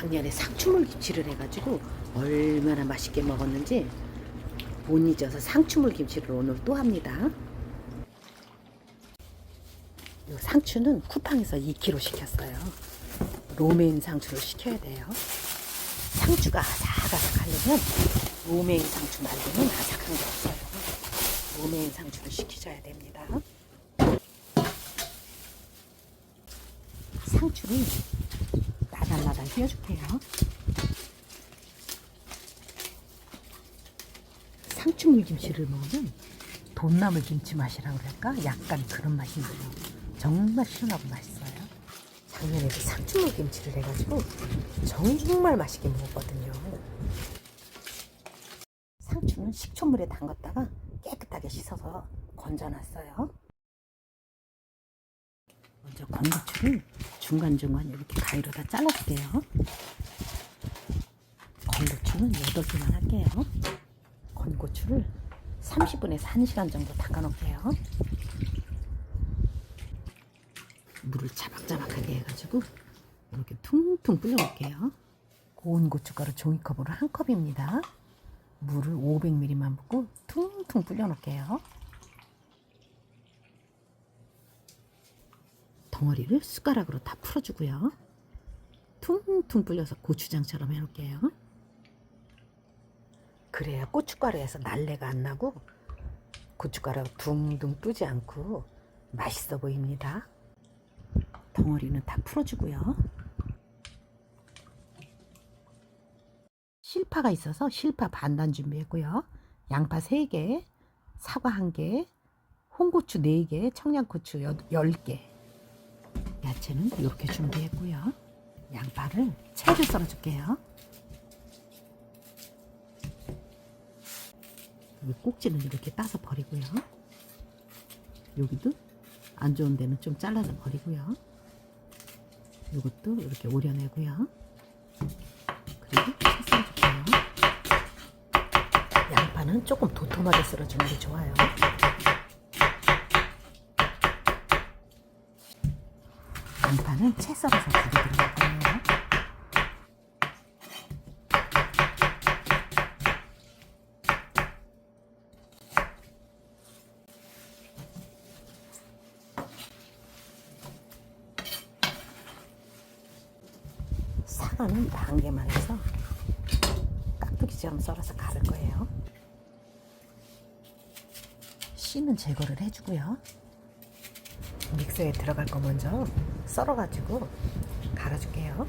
작년에 상추물 김치를 해가지고 얼마나 맛있게 먹었는지 못 잊어서 상추물 김치를 오늘 또 합니다. 이 상추는 쿠팡에서 2kg 시켰어요. 로메인 상추를 시켜야 돼요. 상추가 아삭아삭하려면 로메인 상추 말고는 아삭한 게 없어요. 로메인 상추를 시키셔야 됩니다. 상추를 나달나달 휘어줄게요. 상추물 김치를 먹으면 돈나물 김치 맛이라고 그럴까? 약간 그런 맛이 나요. 정말 시원하고 맛있어요. 작년에도 상추물 김치를 해가지고 정말 맛있게 먹었거든요. 상추는 식초물에 담갔다가 깨끗하게 씻어서 건져놨어요. 먼저 건고추를 중간중간 이렇게 가위로 다 잘라줄게요. 건고추는 8개만 할게요. 건고추를 30분에서 1시간 정도 담가놓을게요. 물을 자박자박하게 해가지고 이렇게 퉁퉁 불려놓을게요. 고운 고춧가루 종이컵으로 한 컵입니다. 물을 500ml만 붓고 퉁퉁 불려놓을게요. 덩어리를 숟가락으로 다 풀어주고요. 퉁퉁 불려서 고추장처럼 해놓을게요. 그래야 고춧가루에서 날래가 안 나고 고춧가루가 둥둥 뜨지 않고 맛있어 보입니다. 덩어리는 다 풀어주고요. 실파가 있어서 실파 반단 준비했고요. 양파 3개, 사과 1개, 홍고추 4개, 청양고추 10개. 야채는 이렇게 준비했고요. 양파를 채를 썰어줄게요. 이 꼭지는 이렇게 따서 버리고요. 여기도 안 좋은 데는 좀 잘라서 버리고요. 이것도 이렇게 오려내고요. 그리고 채 썰어줄게요. 양파는 조금 도톰하게 썰어주는 게 좋아요. 양파는 채 썰어서 두개 들어갈 거예요. 사과는 반 개만 해서 깍두기처럼 썰어서 갈을 거예요. 씨는 제거를 해주고요. 믹서에 들어갈 거 먼저 썰어가지고 갈아줄게요.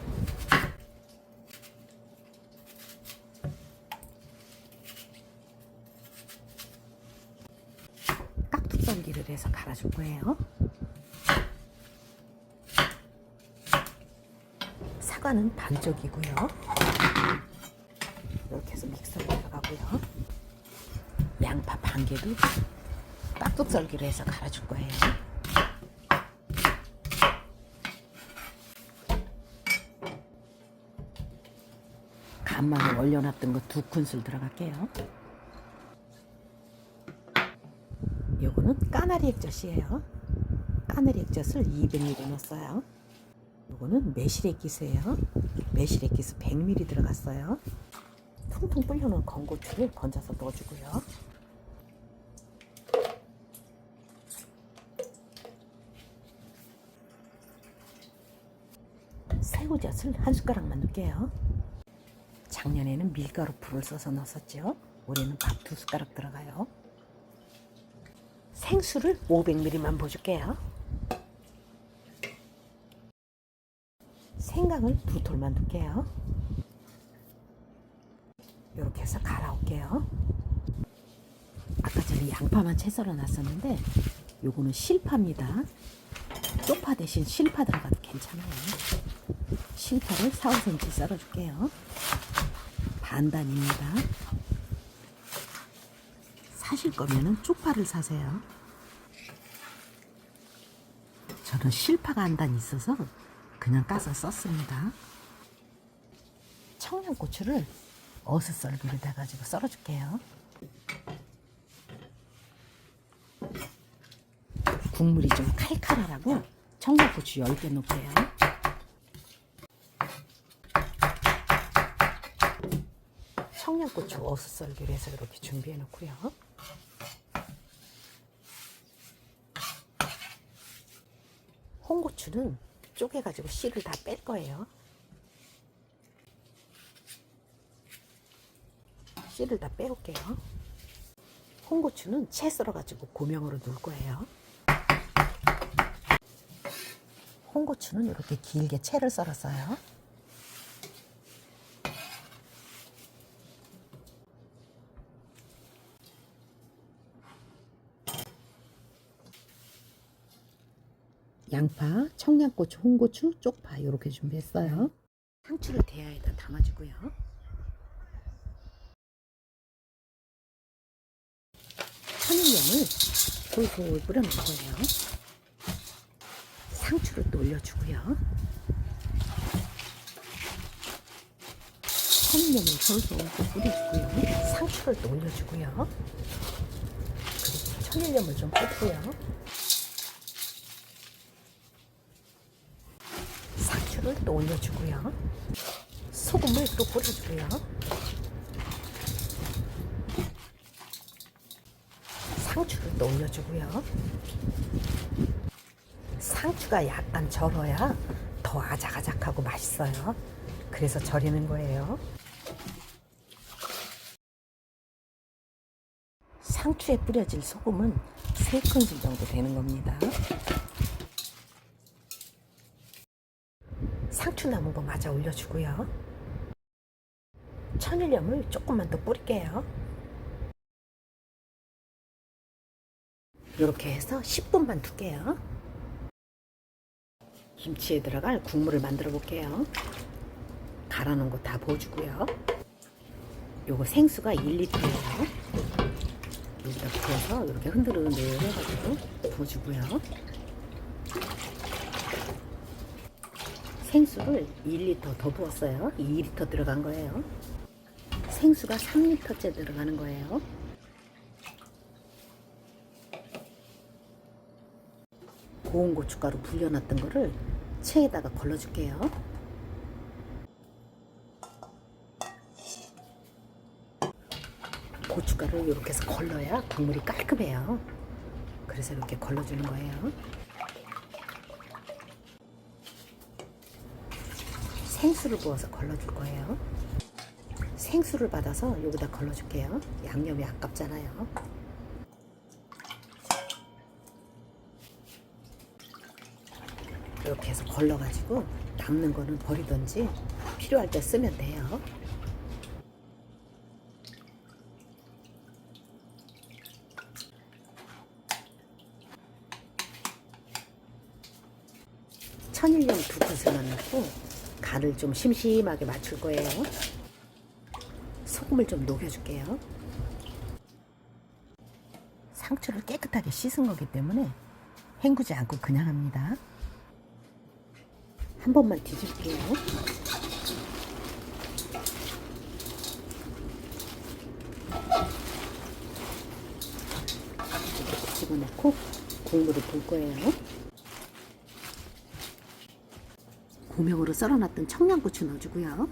깍둑 썰기를 해서 갈아줄 거예요. 사과는 반쪽이고요. 이렇게 해서 믹서에 들어가고요. 양파 반 개도 깍둑 썰기로 해서 갈아줄 거예요. 간마늘 얼려놨던 거 두 큰술 들어갈게요. 요거는 까나리 액젓이에요. 까나리 액젓을 200ml 넣었어요. 요거는 매실액 기스예요. 매실액 기스 100ml 들어갔어요. 퉁퉁 불려놓은 건고추를 건져서 넣어주고요. 새우젓을 한 숟가락만 넣을게요. 작년에는 밀가루 풀을 써서 넣었었죠. 올해는 밥 두 숟가락 들어가요. 생수를 500ml만 부어줄게요. 생강을 두 톨만 넣을게요. 이렇게 해서 갈아올게요. 아까 전에 양파만 채 썰어 놨었는데 요거는 실파입니다. 쪽파 대신 실파 들어가도 괜찮아요. 실파를 4, 5cm 썰어줄게요. 반단입니다. 사실 거면은 쪽파를 사세요. 저는 실파가 한 단 있어서 그냥 까서 썼습니다. 청양고추를 어슷썰기로 돼가지고 썰어줄게요. 국물이 좀 칼칼하라고 청양고추 10개 넣을게요. 청양고추 어슷썰기를 해서 이렇게 준비해 놓고요. 홍고추는 쪼개가지고 씨를 다 뺄 거예요. 씨를 다 빼올게요. 홍고추는 채 썰어가지고 고명으로 넣을 거예요. 홍고추는 이렇게 길게 채를 썰었어요. 양파, 청양고추, 홍고추, 쪽파 이렇게 준비했어요. 상추를 대야에다 담아주고요. 천일염을 솔솔 뿌려놓을 거예요. 상추를 또 올려주고요. 천일염을 또 뿌려주고요. 상추를 또 올려주고요. 그리고 천일염을 좀 뿌리고요. 상추를 또 올려주고요. 소금을 또 뿌려주고요. 상추를 또 올려주고요. 상추가 약간 절어야 더 아작아작하고 맛있어요. 그래서 절이는 거예요. 상추에 뿌려질 소금은 3큰술 정도 되는 겁니다. 상추 남은 거 마저 올려주고요. 천일염을 조금만 더 뿌릴게요. 이렇게 해서 10분만 둘게요. 김치에 들어갈 국물을 만들어 볼게요. 갈아 놓은 거다 부어주고요. 요거 생수가 1리터예요. 여기다 부어서 이렇게 흔들흔들 해가지고 부어주고요. 생수를 1리터 더 부었어요. 2리터 들어간 거예요. 생수가 3리터째 들어가는 거예요. 고운 고춧가루 불려놨던 거를 체에다가 걸러줄게요. 고춧가루를 이렇게 해서 걸러야 국물이 깔끔해요. 그래서 이렇게 걸러주는 거예요. 생수를 부어서 걸러줄 거예요. 생수를 받아서 여기다 걸러줄게요. 양념이 아깝잖아요. 이렇게 해서 걸러가지고 남는 거는 버리던지 필요할 때 쓰면 돼요. 천일염 두 큰술만 넣고 간을 좀 심심하게 맞출 거예요. 소금을 좀 녹여줄게요. 상추를 깨끗하게 씻은 거기 때문에 헹구지 않고 그냥 합니다. 한 번만 뒤질게요. 집어넣고 국물을 볼 거예요. 고명으로 썰어놨던 청양고추 넣어주고요.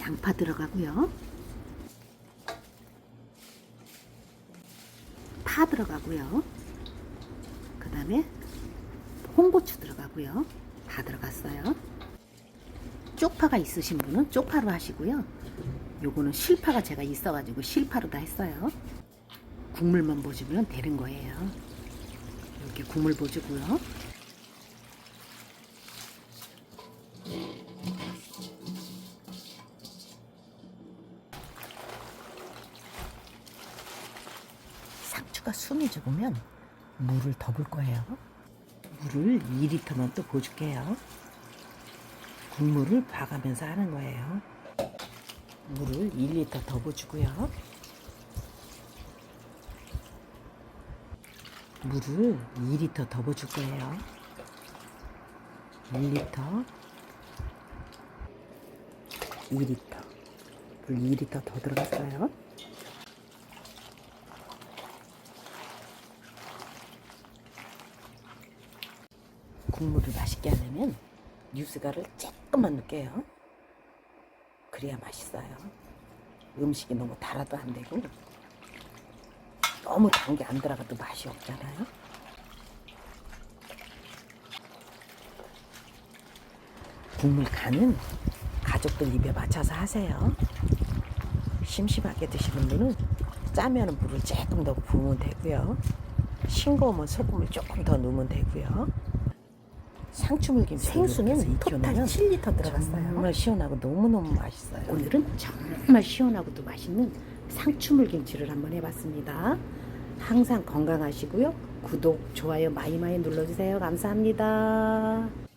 양파 들어가고요. 파 들어가고요. 그 다음에 홍고추 들어가고요. 다 들어갔어요. 쪽파가 있으신 분은 쪽파로 하시고요. 요거는 실파가 제가 있어가지고 실파로 다 했어요. 국물만 보주면 되는 거예요. 이렇게 국물 보주고요. 죽으면 물을 더볼 거예요. 물을 2리터만 또 부어줄게요. 국물을 봐가면서 하는 거예요. 물을 1리터 더 부어주고요. 물을 2리터 더 부어줄 거예요. 1리터, 2리터, 물 2리터 더 들어갔어요. 국물을 맛있게 하려면 뉴스가를 조금만 넣을게요. 그래야 맛있어요. 음식이 너무 달아도 안 되고 너무 단 게 안 들어가도 맛이 없잖아요. 국물 간은 가족들 입에 맞춰서 하세요. 심심하게 드시는 분은 짜면 물을 조금 더 부으면 되고요. 싱거우면 소금을 조금 더 넣으면 되고요. 상추물김치 생수는 토탈 7리터 들어갔어요. 정말 시원하고 너무너무 맛있어요. 오늘은 정말 시원하고도 맛있는 상추물 김치를 한번 해봤습니다. 항상 건강하시고요. 구독, 좋아요 많이 많이 눌러주세요. 감사합니다.